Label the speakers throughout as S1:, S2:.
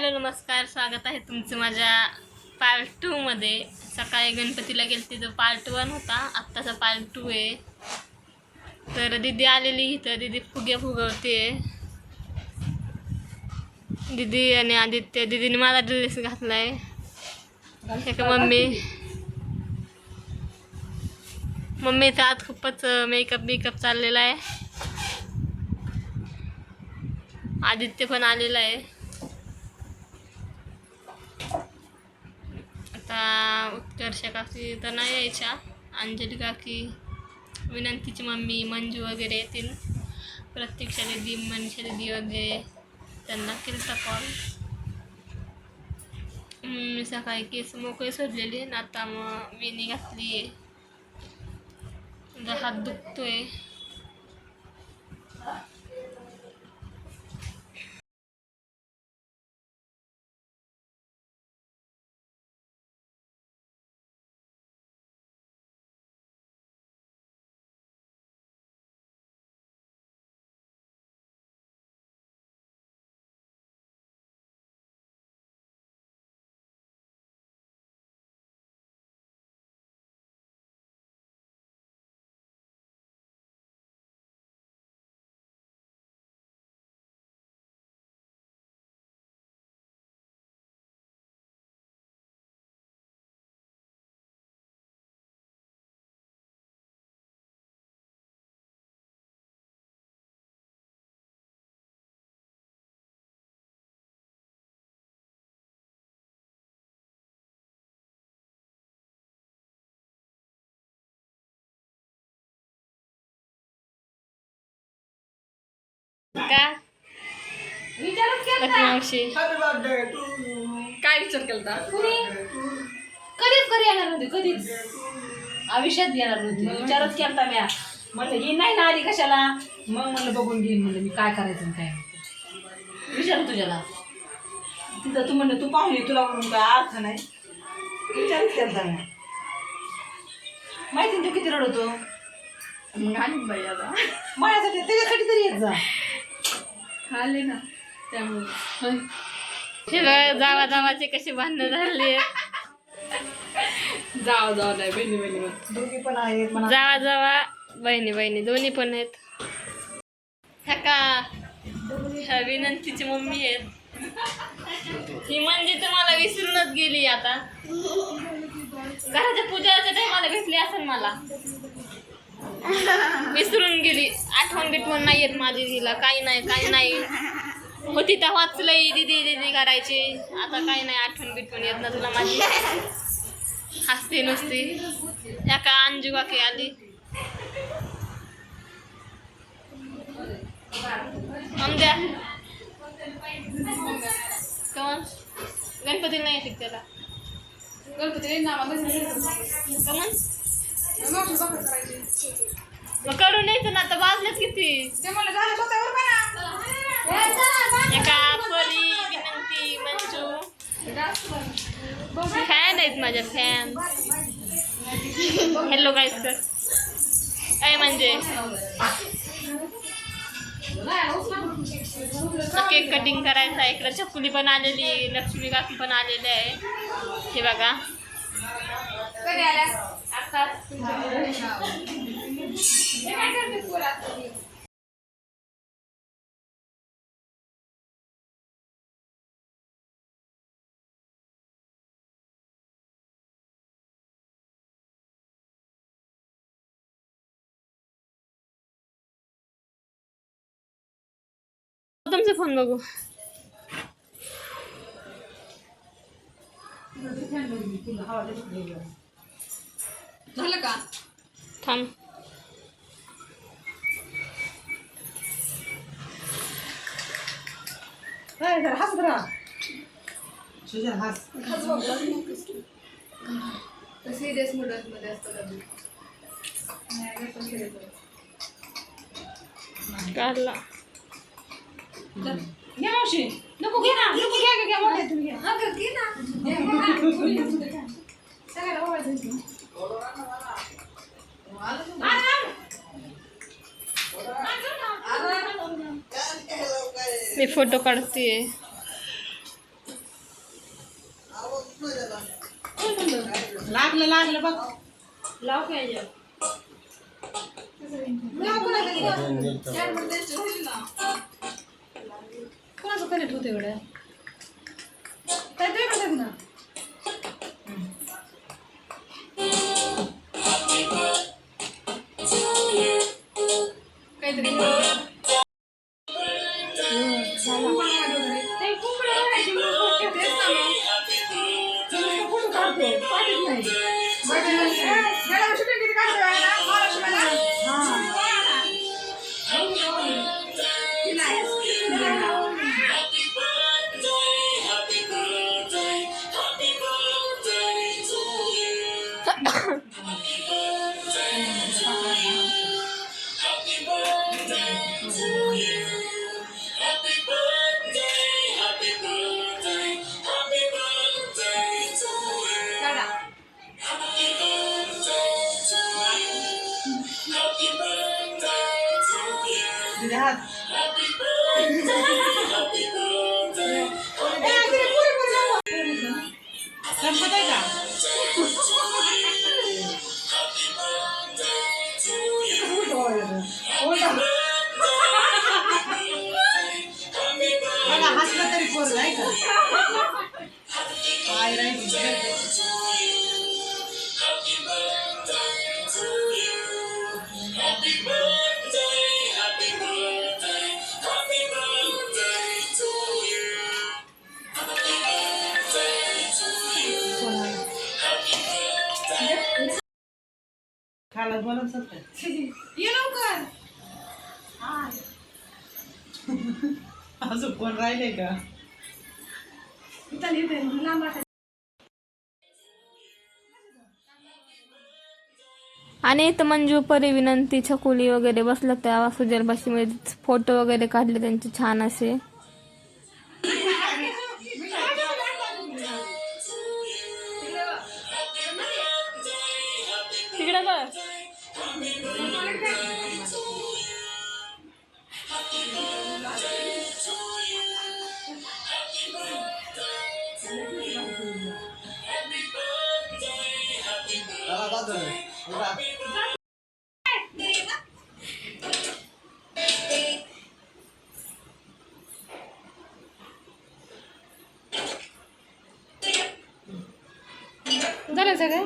S1: Hello नमस्कार स्वागत आहे तुमचं माझ्या पार्ट टूमध्ये सकाळी गणपतीला गेले तिथं पार्ट वन होता. आत्ताचा पार्ट टू आहे. तर दिदी आलेली इथं. दिदी फुगे फुगवते. दिदी आणि आदित्य. दिदीने माझा ड्रेस घातलाय. का मम्मी मम्मी तर आज खूपच मेकअप बिकअप चाललेला आहे. आदित्य पण आलेला आहे. आता उत्कर्ष काकी तर नाही यायच्या. अंजली काकी विनंतीची मम्मी मंजू वगैरे येतील. प्रत्यक्षा दिदी मनीषा दिदी वगैरे त्यांना केलता कॉल मी सकाळी केस मोकळे सोडलेले. आता मग विणी घातली आहे म्हणजे हात दुखतोय. का?
S2: काय विचार केलता? कुणी? कधीच घरी येणार नव्हती कधीच. आयुष्यात येणार नव्हती. विचारच केलता म्या. म्हणलं ही नाही ना आली कशाला? मग म्हणलं बघून घेईन. म्हणलं मी काय करायचं काय. विचार तुझ्याला. तिथं तू म्हणलं तू पाहुणे तुला म्हणून काय अर्थ नाही. विचारच केलता म्या. माहिती तू किती रडवतो
S3: मग आणि बाई आता.
S2: माझ्यासाठी त्याच्यासाठी तरी येत जा.
S3: आले ना त्यामुळे.
S1: जावा जावाचे कसे भांडणं झाले?
S3: जाव जाव नाही बहिणी बहिणी
S2: दोघी पण आहेत
S1: जावा जावा बहिणी बहिणी दोन्ही पण आहेत. ह्या का ह्या विनंतीची मम्मी आहेत. ही म्हणजे तर मला विसरूनच गेली आता. घराच्या पूजाच्या टायमाला भेटली असेल मला. विसरून गेली. आठवण बिठवण नाही येत माझी तिला. काही नाही काही नाही. होती तर वाचलंय दिदी दिदी करायची. आता काही नाही आठवण बिठवण येत ना तुला माझी. हसते नुसती. या का अंजू काकी आली. आमद्या कमन गणपतीला नाही येते त्याला?
S3: गणपती
S1: कमन मग कडून यायचं ना आता वाजलेत किती
S3: ते
S1: एका परी विनंती मंजू फॅन आहेत माझ्या काय म्हणजे केक कटिंग करायचा आहे इकडं छकुली पण आलेली लक्ष्मी काकी पण आलेले आहे हे बघा तुमचा फोन बघू
S3: झालं का?
S1: थांब.
S2: हसत राहा सुजन हस.
S3: सिरियस मुलं मध्ये असतं कधी
S1: काढला
S2: घ्या मावशी. नको घे ना. नको घ्या घ्या, घ्या. मोठ्या तुम्ही घ्या.
S3: हा कर की ना. सगळ्याला ओवाळायचं.
S1: मी फोटो काढते
S2: लागलं लागलं बघ।
S1: लाव काय याच्यावर?
S2: कोणाचं कनेक्ट होतं एवढं? काय ते बघ ना? संपत आहे का बघा हसलं तरी पोरग अजून कोण राहिले का.
S1: आणि इथं मंजू परी विनंती छकुली वगैरे बसलं त्या सुजलमध्ये फोटो वगैरे काढले त्यांचे छान असे. तिकडे झालं सगळं?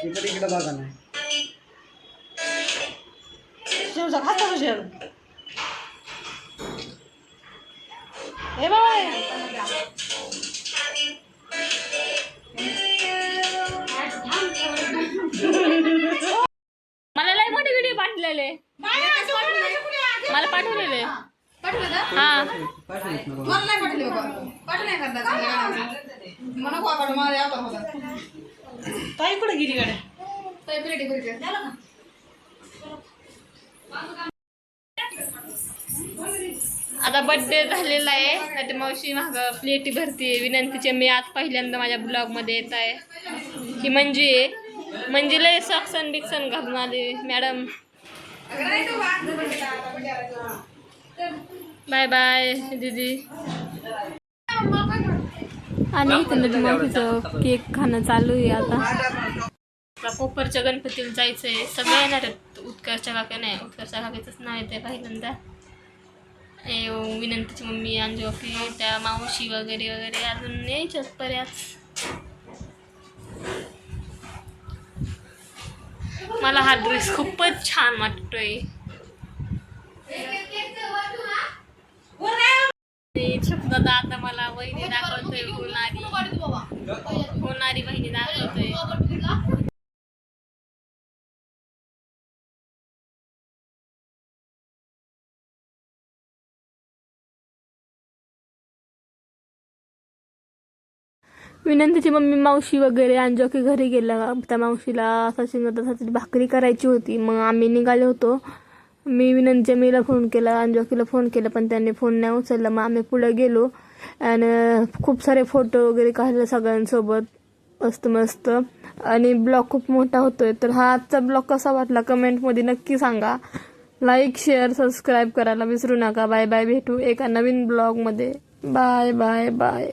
S2: इकडे
S4: इकडे बघा नाही
S2: खाता बाबा.
S1: मला लय मोठे व्हिडिओ पाठवलेले. मला पाठवलेले.
S3: पाठवलं का?
S1: हा.
S3: मला नाही पाठवले बाबा. पाठवलं. मला नको आवडलं, मला यावं होता
S2: ताई कुठे गेली गाड्या?
S1: आता बर्थडे झालेला आहे. त्याच्या मावशी माग प्लेटी भरती विनंतीचे मी आज पहिल्यांदा माझ्या ब्लॉगमध्ये येत आहे. ही मंजी आहे. मंजी लय सॉक्सन बिक्सन घालून आली मॅडम
S3: आता म्हणजे आता.
S1: बाय बाय दीदी. आणि इथं नदी केक खाणं चालू आहे आता. कोपरच्या गणपतीला जायचंय. सगळे येणार आहेत. उत्कर्षच्या काका नाही उत्कर्षच्या काकाचंच नाव येते पहिल्यांदा. विनंतीची मम्मी अंजोफी त्या मावशी वगैरे वगैरे अजून यायच्याच बऱ्याच. मला हा ड्रेस खूपच छान वाटतोय. शब्दात आता मला वहिनी दाखवतोय होणारी होणारी बहिणी दाखवतोय. विनंतीची मम्मी मावशी वगैरे अंजोकी घरी गेला. त्या मावशीला सचिन शिंगतासाठी भाकरी करायची होती. मग आम्ही निघाले होतो. मी विनंतीच्या मीला फोन केला अंजोकीला फोन केला पण त्यांनी फोन नाही उचलला. मग आम्ही पुढे गेलो आणि खूप सारे फोटो वगैरे काढले सगळ्यांसोबत. मस्त मस्त. आणि ब्लॉग खूप मोठा होतोय. तर हा आजचा ब्लॉग कसा वाटला कमेंटमध्ये नक्की सांगा. लाईक शेअर सबस्क्राईब करायला विसरू नका. बाय बाय भेटू एका नवीन ब्लॉगमध्ये बाय बाय बाय